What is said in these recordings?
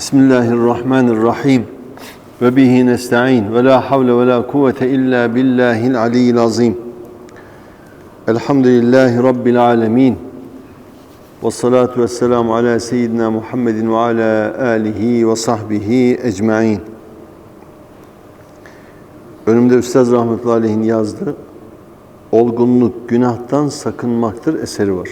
Bismillahirrahmanirrahim. Ve bihi nesta'in. Ve la havle ve la kuvvete illa billahil aliyyil azim. Elhamdülillahi Rabbil alemin. Ve salatu ve selamu ala seyyidina Muhammedin ve ala alihi ve sahbihi ecma'in. Önümde Üstaz Rahmetullahi Aleyh'in yazdığı Olgunluk günahtan sakınmaktır eseri var.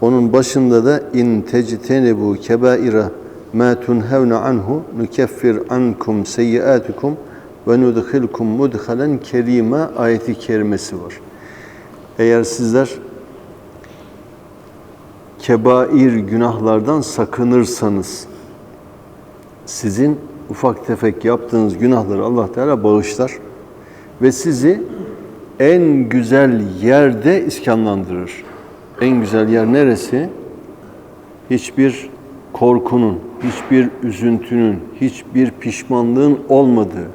Onun başında da in tectenebu kebaira ma tunhevne anhu nukeffir ankum seyyiatukum ve nudkhilkum mudhalen kerima ayeti kerimesi var. Eğer sizler kebair günahlardan sakınırsanız sizin ufak tefek yaptığınız günahları Allah Teala bağışlar ve sizi en güzel yerde iskanlandırır. En güzel yer neresi? Hiçbir korkunun, hiçbir üzüntünün, hiçbir pişmanlığın olmadığı,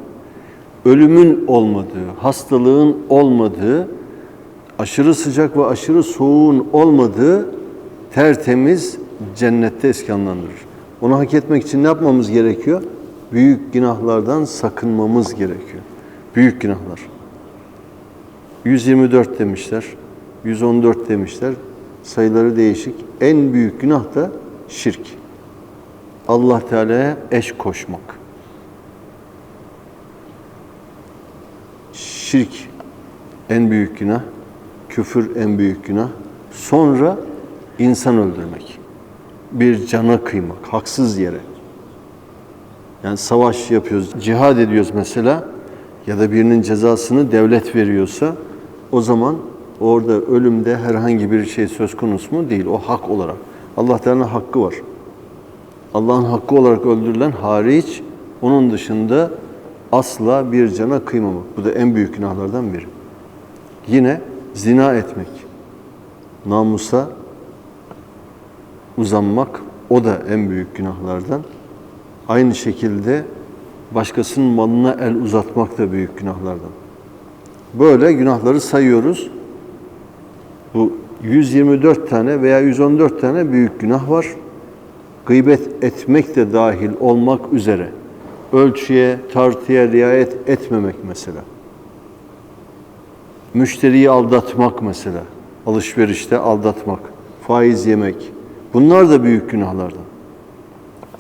ölümün olmadığı, hastalığın olmadığı, aşırı sıcak ve aşırı soğuğun olmadığı tertemiz cennette iskanlandırır. Onu hak etmek için ne yapmamız gerekiyor? Büyük günahlardan sakınmamız gerekiyor. Büyük günahlar. 124 demişler, 114 demişler. Sayıları değişik. En büyük günah da şirk. Allah Teala'ya eş koşmak. Şirk en büyük günah, küfür en büyük günah. Sonra insan öldürmek. Bir cana kıymak, haksız yere. Yani savaş yapıyoruz, cihad ediyoruz mesela ya da birinin cezasını devlet veriyorsa o zaman orada ölümde herhangi bir şey söz konusu mu? Değil. O hak olarak. Allah Teala'nın hakkı var. Allah'ın hakkı olarak öldürülen hariç onun dışında asla bir cana kıymamak. Bu da en büyük günahlardan biri. Yine zina etmek. Namusa uzanmak o da en büyük günahlardan. Aynı şekilde başkasının malına el uzatmak da büyük günahlardan. Böyle günahları sayıyoruz. Bu 124 tane veya 114 tane büyük günah var. Gıybet etmek de dahil olmak üzere. Ölçüye, tartıya riayet etmemek mesela. Müşteriyi aldatmak mesela. Alışverişte aldatmak. Faiz yemek. Bunlar da büyük günahlardan.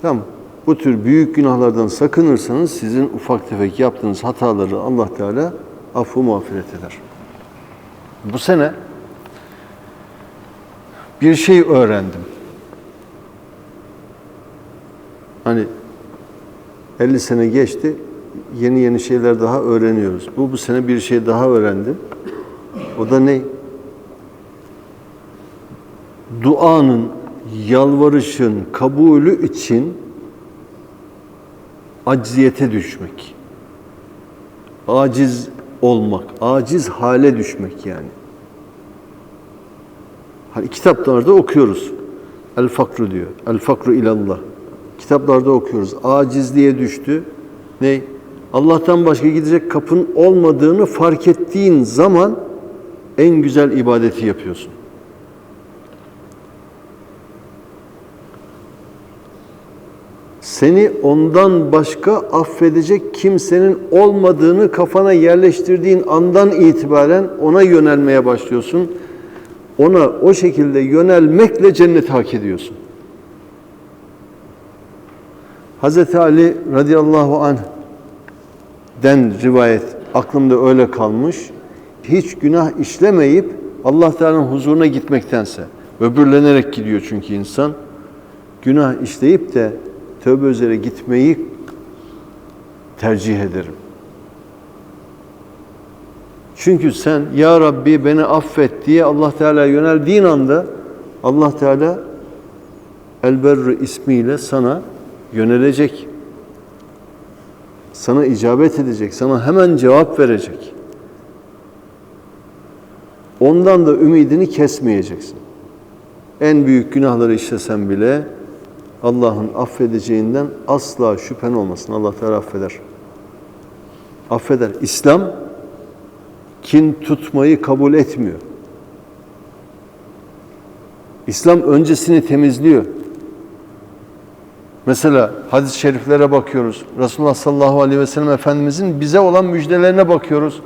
Tamam Bu tür büyük günahlardan sakınırsanız sizin ufak tefek yaptığınız hataları Allah Teala affı mağfiret eder. Bu sene bir şey öğrendim. Hani 50 sene geçti, yeni yeni şeyler daha öğreniyoruz. Bu bu sene bir şey daha öğrendim. O da ne? Duanın, yalvarışın kabulü için acziyete düşmek. Aciz olmak, aciz hale düşmek yani. Hani kitaplarda okuyoruz. El fakru diyor. El fakru ilallah. Kitaplarda okuyoruz. Acizliğe düştü. Ne? Allah'tan başka gidecek kapın olmadığını fark ettiğin zaman en güzel ibadeti yapıyorsun. Seni ondan başka affedecek kimsenin olmadığını kafana yerleştirdiğin andan itibaren ona yönelmeye başlıyorsun. Ona o şekilde yönelmekle cenneti hak ediyorsun. Hz. Ali radıyallahu anh den rivayet aklımda öyle kalmış. Hiç günah işlemeyip Allah Teala'nın huzuruna gitmektense öbürlenerek gidiyor çünkü insan. Günah işleyip de tövbe üzere gitmeyi tercih ederim. Çünkü sen ya Rabbi beni affet diye Allah Teala yöneldiğin anda Allah Teala Elberr ismiyle sana yönelecek. Sana icabet edecek, sana hemen cevap verecek. Ondan da ümidini kesmeyeceksin. En büyük günahları işlesen bile Allah'ın affedeceğinden asla şüphen olmasın. Allah Teala affeder. Affeder. İslam kin tutmayı kabul etmiyor. İslam öncesini temizliyor. Mesela hadis-i şeriflere bakıyoruz. Resulullah sallallahu aleyhi ve sellem Efendimizin bize olan müjdelerine bakıyoruz.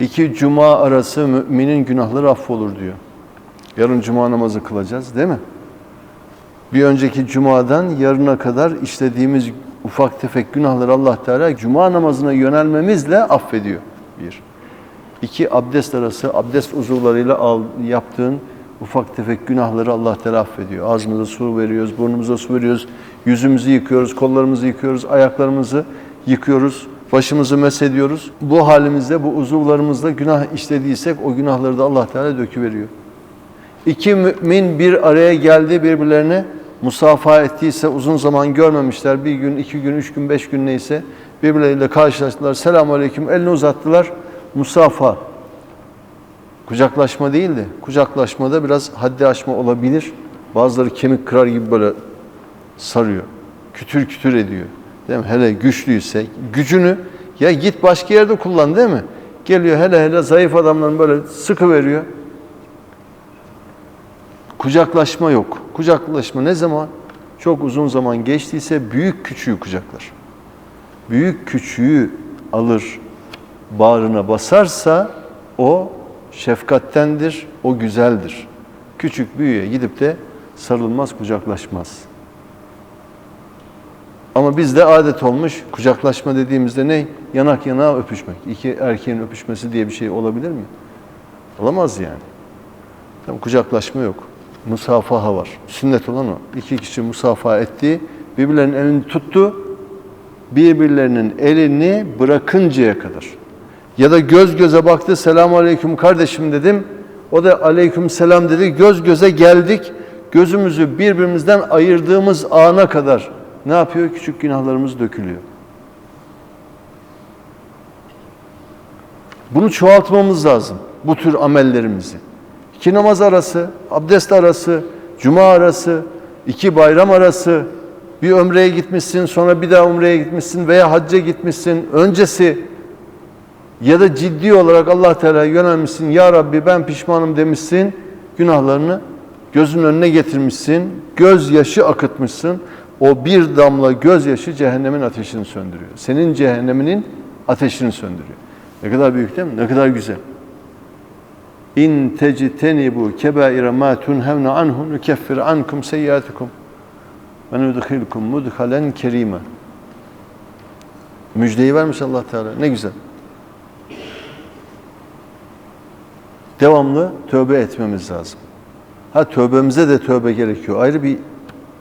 İki cuma arası müminin günahları affolur diyor. Yarın cuma namazı kılacağız değil mi? Bir önceki cumadan yarına kadar işlediğimiz ufak tefek günahları Allah Teala cuma namazına yönelmemizle affediyor. Bir. İki abdest arası abdest uzuvlarıyla al, yaptığın ufak tefek günahları Allah Teala affediyor. Ağzımıza su veriyoruz, burnumuza su veriyoruz, yüzümüzü yıkıyoruz, kollarımızı yıkıyoruz, ayaklarımızı yıkıyoruz, başımızı mesediyoruz. Bu halimizde, bu uzuvlarımızda günah işlediysek o günahları da Allah Teala döküveriyor. İki mümin bir araya geldi birbirlerine musafaha ettiyse uzun zaman görmemişler. Bir gün, iki gün, üç gün, beş gün neyse birbirleriyle karşılaştılar. Selamun Aleyküm elini uzattılar. Musafa. Kucaklaşma değildi. Kucaklaşmada biraz haddi aşma olabilir. Bazıları kemik kırar gibi böyle sarıyor. Kütür kütür ediyor. Değil mi? Hele güçlüyse gücünü ya git başka yerde kullan değil mi? Geliyor hele hele zayıf adamların böyle sıkı veriyor. Kucaklaşma yok. Kucaklaşma ne zaman? Çok uzun zaman geçtiyse büyük küçüğü kucaklar. Büyük küçüğü alır, bağrına basarsa o şefkattendir, o güzeldir. Küçük büyüğe gidip de sarılmaz, kucaklaşmaz. Ama bizde adet olmuş kucaklaşma dediğimizde ne? Yanak yanağa öpüşmek. İki erkeğin öpüşmesi diye bir şey olabilir mi? Olamaz yani. Tabii kucaklaşma yok. Musafaha var. Sünnet olan o. İki kişi musafaha etti, birbirlerinin elini tuttu, birbirlerinin elini bırakıncaya kadar. Ya da göz göze baktı, selamun aleyküm kardeşim dedim. O da aleyküm selam dedi. Göz göze geldik. Gözümüzü birbirimizden ayırdığımız ana kadar ne yapıyor? Küçük günahlarımız dökülüyor. Bunu çoğaltmamız lazım. Bu tür amellerimizi. İki namaz arası, abdest arası, cuma arası, iki bayram arası, bir ömreye gitmişsin, sonra bir daha umreye gitmişsin veya hacca gitmişsin. Öncesi ya da ciddi olarak Allah Teala'ya yönelmişsin. Ya Rabbi ben pişmanım demişsin. Günahlarını gözün önüne getirmişsin. Gözyaşı akıtmışsın. O bir damla gözyaşı cehennemin ateşini söndürüyor. Senin cehenneminin ateşini söndürüyor. Ne kadar büyük değil mi? Ne kadar güzel. İn tectenibu kebaire ma tunhevne anhu nukeffir ankum seyyiatikum ve nudkhilkum mudhalen kerime. Müjdeyi vermiş Allah Teala. Ne güzel. Devamlı tövbe etmemiz lazım. Ha tövbemize de tövbe gerekiyor. Ayrı bir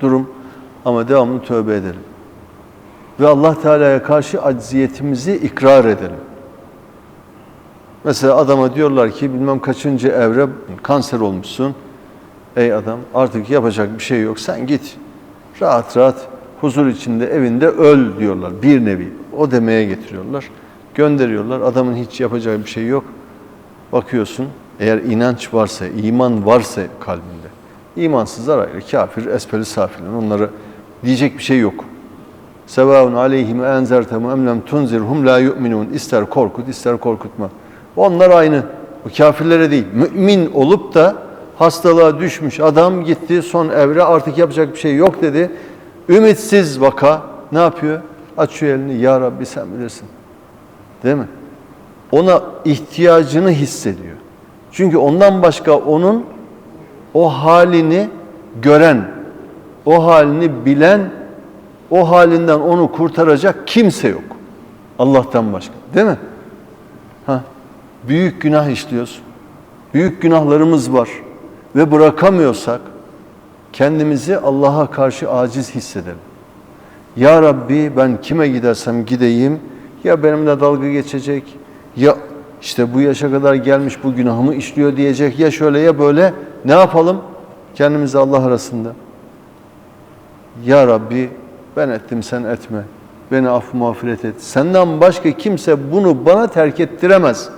durum ama devamlı tövbe edelim. Ve Allah Teala'ya karşı acziyetimizi ikrar edelim. Mesela adama diyorlar ki bilmem kaçıncı evre kanser olmuşsun. Ey adam artık yapacak bir şey yok sen git. Rahat rahat huzur içinde evinde öl diyorlar bir nevi. O demeye getiriyorlar. Gönderiyorlar adamın hiç yapacağı bir şey yok. Bakıyorsun eğer inanç varsa, iman varsa kalbinde. İmansızlar ayrı, kafir, espeli safilin. Onlara diyecek bir şey yok. Sevaun aleyhim enzertemu emlem tunzirhum la yu'minun. İster korkut, ister korkutma. Onlar aynı. Bu kafirlere değil. Mümin olup da hastalığa düşmüş adam gitti son evre artık yapacak bir şey yok dedi. Ümitsiz vaka ne yapıyor? Açıyor elini ya Rabbi sen bilirsin. Değil mi? Ona ihtiyacını hissediyor. Çünkü ondan başka onun o halini gören, o halini bilen, o halinden onu kurtaracak kimse yok. Allah'tan başka. Değil mi? Ha, büyük günah işliyoruz. Büyük günahlarımız var ve bırakamıyorsak kendimizi Allah'a karşı aciz hissedelim. Ya Rabbi ben kime gidersem gideyim ya benimle dalga geçecek ya işte bu yaşa kadar gelmiş bu günahımı işliyor diyecek ya şöyle ya böyle ne yapalım? Kendimizi Allah arasında. Ya Rabbi ben ettim sen etme. Beni af mağfiret et. Senden başka kimse bunu bana terk ettiremez.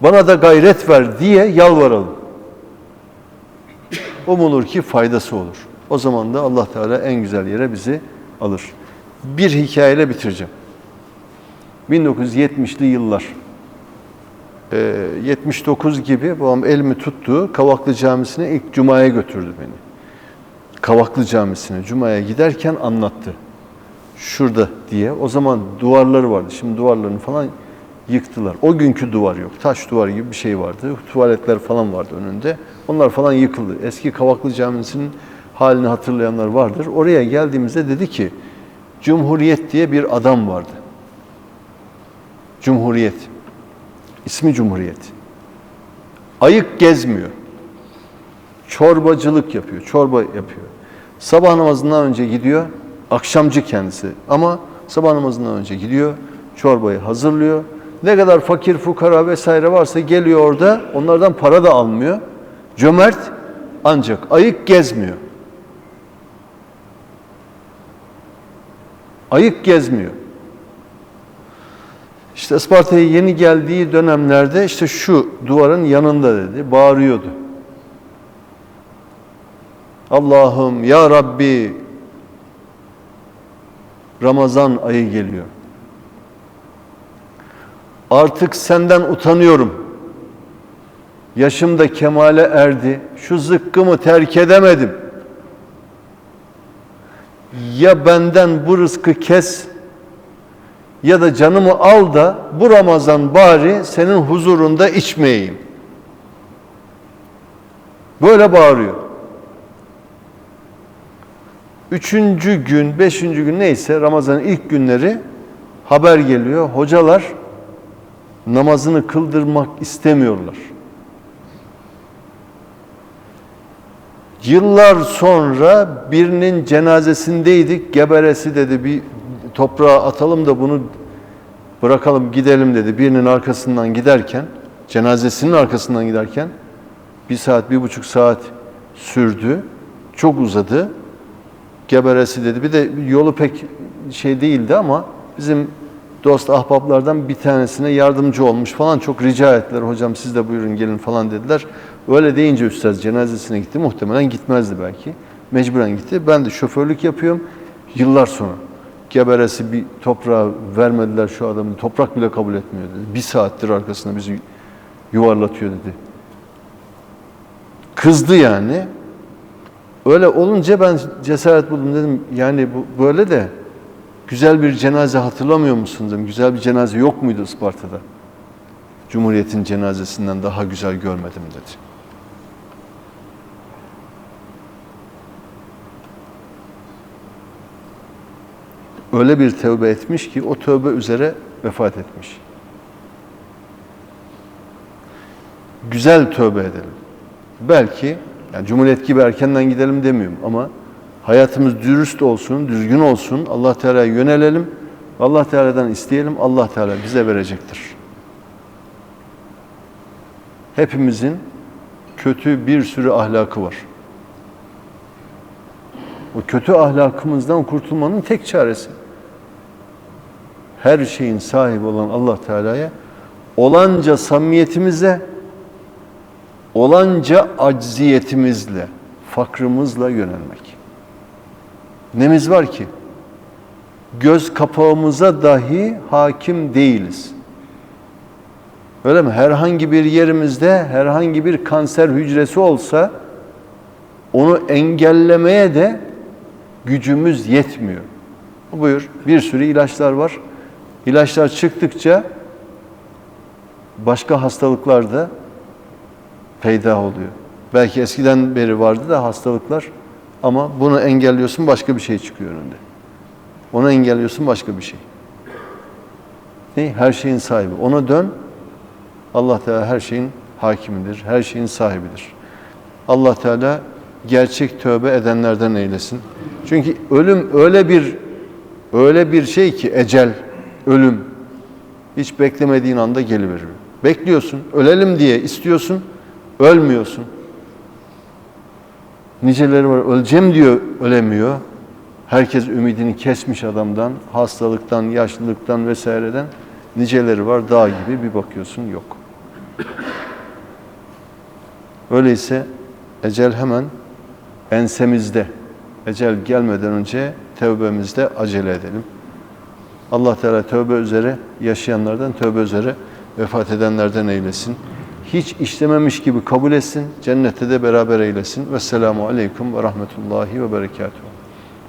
Bana da gayret ver diye yalvaralım. Umulur ki faydası olur. O zaman da Allah Teala en güzel yere bizi alır. Bir hikayeyle bitireceğim. 1970'li yıllar. Ee, 79 gibi babam elimi tuttu. Kavaklı Camisi'ne ilk Cuma'ya götürdü beni. Kavaklı Camisi'ne Cuma'ya giderken anlattı. Şurada diye. O zaman duvarları vardı. Şimdi duvarlarını falan yıktılar. O günkü duvar yok. Taş duvar gibi bir şey vardı. Tuvaletler falan vardı önünde. Onlar falan yıkıldı. Eski Kavaklı Camisi'nin halini hatırlayanlar vardır. Oraya geldiğimizde dedi ki Cumhuriyet diye bir adam vardı. Cumhuriyet. İsmi Cumhuriyet. Ayık gezmiyor. Çorbacılık yapıyor. Çorba yapıyor. Sabah namazından önce gidiyor. Akşamcı kendisi. Ama sabah namazından önce gidiyor. Çorbayı hazırlıyor. Ne kadar fakir, fukara vesaire varsa geliyor orada. Onlardan para da almıyor. Cömert ancak ayık gezmiyor. Ayık gezmiyor. İşte Isparta'ya yeni geldiği dönemlerde işte şu duvarın yanında dedi, bağırıyordu. Allah'ım ya Rabbi Ramazan ayı geliyor. Artık senden utanıyorum. Yaşım da kemale erdi. Şu zıkkımı terk edemedim. Ya benden bu rızkı kes ya da canımı al da bu Ramazan bari senin huzurunda içmeyeyim. Böyle bağırıyor. Üçüncü gün, beşinci gün neyse Ramazan'ın ilk günleri haber geliyor. Hocalar namazını kıldırmak istemiyorlar. Yıllar sonra birinin cenazesindeydik. Geberesi dedi bir toprağa atalım da bunu bırakalım gidelim dedi. Birinin arkasından giderken, cenazesinin arkasından giderken bir saat, bir buçuk saat sürdü. Çok uzadı. Geberesi dedi. Bir de yolu pek şey değildi ama bizim dost ahbaplardan bir tanesine yardımcı olmuş falan çok rica ettiler. Hocam siz de buyurun gelin falan dediler. Öyle deyince üstad cenazesine gitti. Muhtemelen gitmezdi belki. Mecburen gitti. Ben de şoförlük yapıyorum. Yıllar sonra geberesi bir toprağa vermediler şu adamı. Toprak bile kabul etmiyor dedi. Bir saattir arkasında bizi yuvarlatıyor dedi. Kızdı yani. Öyle olunca ben cesaret buldum dedim. Yani bu böyle de güzel bir cenaze hatırlamıyor musunuz dedim. Güzel bir cenaze yok muydu Isparta'da? Cumhuriyet'in cenazesinden daha güzel görmedim dedi. Öyle bir tövbe etmiş ki o tövbe üzere vefat etmiş. Güzel tövbe edelim. Belki yani Cumhuriyet gibi erkenden gidelim demiyorum ama hayatımız dürüst olsun, düzgün olsun. Allah Teala'ya yönelelim. Allah Teala'dan isteyelim. Allah Teala bize verecektir. Hepimizin kötü bir sürü ahlakı var. O kötü ahlakımızdan kurtulmanın tek çaresi her şeyin sahibi olan Allah Teala'ya olanca samimiyetimize olanca acziyetimizle, fakrımızla yönelmek. Nemiz var ki? Göz kapağımıza dahi hakim değiliz. Öyle mi? Herhangi bir yerimizde herhangi bir kanser hücresi olsa onu engellemeye de gücümüz yetmiyor. Buyur. Bir sürü ilaçlar var. İlaçlar çıktıkça başka hastalıklar da peyda oluyor. Belki eskiden beri vardı da hastalıklar ama bunu engelliyorsun başka bir şey çıkıyor önünde. Onu engelliyorsun başka bir şey. Ne? Her şeyin sahibi. Ona dön. Allah Teala her şeyin hakimidir. Her şeyin sahibidir. Allah Teala gerçek tövbe edenlerden eylesin. Çünkü ölüm öyle bir öyle bir şey ki ecel, ölüm hiç beklemediğin anda geliveriyor. Bekliyorsun, ölelim diye istiyorsun, ölmüyorsun. Niceleri var, öleceğim diyor, ölemiyor. Herkes ümidini kesmiş adamdan, hastalıktan, yaşlılıktan vesaireden. Niceleri var, dağ gibi bir bakıyorsun yok. Öyleyse ecel hemen ensemizde. Ecel gelmeden önce tevbemizde acele edelim. Allah Teala tövbe üzere yaşayanlardan, tövbe üzere vefat edenlerden eylesin. hiç işlememiş gibi kabul etsin, cennette de beraber eylesin. Vesselamu aleyküm ve rahmetullahi ve berekatuhu.